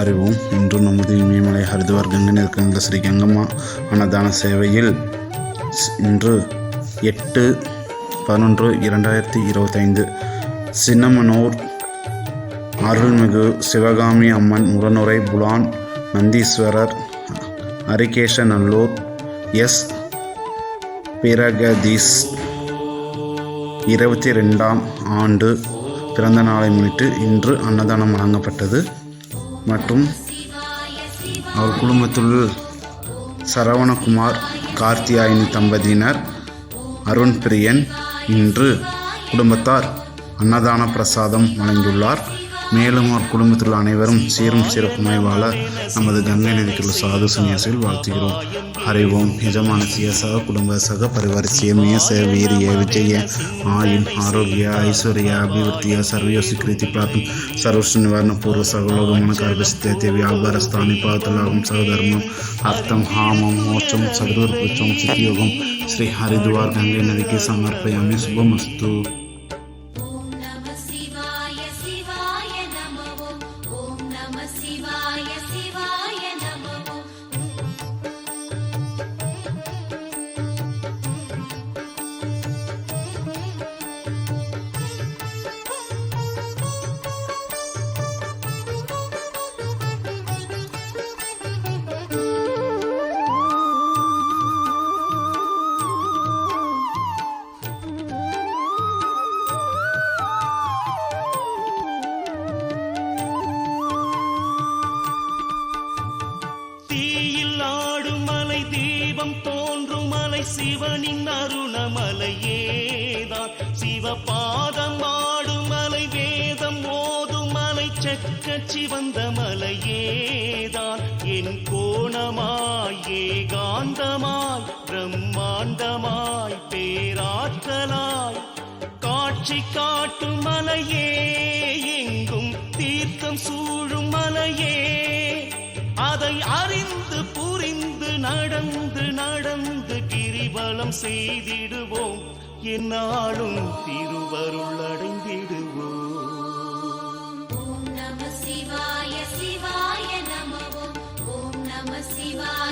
அறிவோம் இன்று நமது இமயமலை ஹரிதுவார் கங்கை நிற்கின்ற ஸ்ரீ கங்கம்மா அன்னதான சேவையில் இன்று எட்டு பதினொன்று இரண்டாயிரத்தி இருபத்தைந்து. சின்னமனூர் அருள்மிகு சிவகாமி அம்மன் முகனுரை புலான் நந்தீஸ்வரர் அரிகேஷநல்லூர் எஸ் பிரகதீஸ் இருபத்தி ரெண்டாம் ஆண்டு பிறந்த நாளை முன்னிட்டு இன்று அன்னதானம் வழங்கப்பட்டது. மற்றும் அவர் குடும்பத்தில் சரவணகுமார் கார்த்தியாயினி தம்பதியினர் அருண் பிரியன் இன்று குடும்பத்தார் அன்னதான பிரசாதம் வழங்கியுள்ளார். மேலும் அவர் குடும்பத்தில் அனைவரும் சீரும் சிறப்புமாய் வாழ நமது கங்கை நதிக்குள்ள சாது சன்னியாசிகள் வாழ்த்துகிறோம். அறிவோம் நிஜமானசிய சக குடும்ப சக பரிவாரசிய ச வீரிய விஜய ஆயுள் ஆரோக்கிய ஐஸ்வர்ய அபிவிருத்திய சர்வயோசி கிருதி பிரார்த்தம் சர்வஸ்வ நிவாரண பூர்வ சகலோகமான கர்பசித்த தேவி ஆபாரஸ்தானி பாதலாகும் சகதர்மம் அர்த்தம் ஹாமம் மோட்சம் சதுர்புச்சம் சித்தியோகம். ஸ்ரீ ஹரித்வார் கங்கை நதிக்கு சமர்ப்பயாமி. சுபமஸ்து. சிவனின் அருணமலையேதான். சிவபாதம் ஆடும் மலை வேதம் ஓதும் மலை செக்க சிவந்த மலையேதான். என் கோணமாய் ஏகாந்தமாய் பிரம்மாண்டமாய் பேராற்றலாய். காட்சி காட்டும் மலையே எங்கும் தீர்த்தம் சூழும் மலையே. அதை அறிந்து புரிந்து நடந்து நடந்து தியானம் செய்திடுவோம். என்னாலும் திருவருள் அடைந்திடுவோம் ஓம் நம சிவாய சிவாய நமவோம் ஓம் நம சிவாய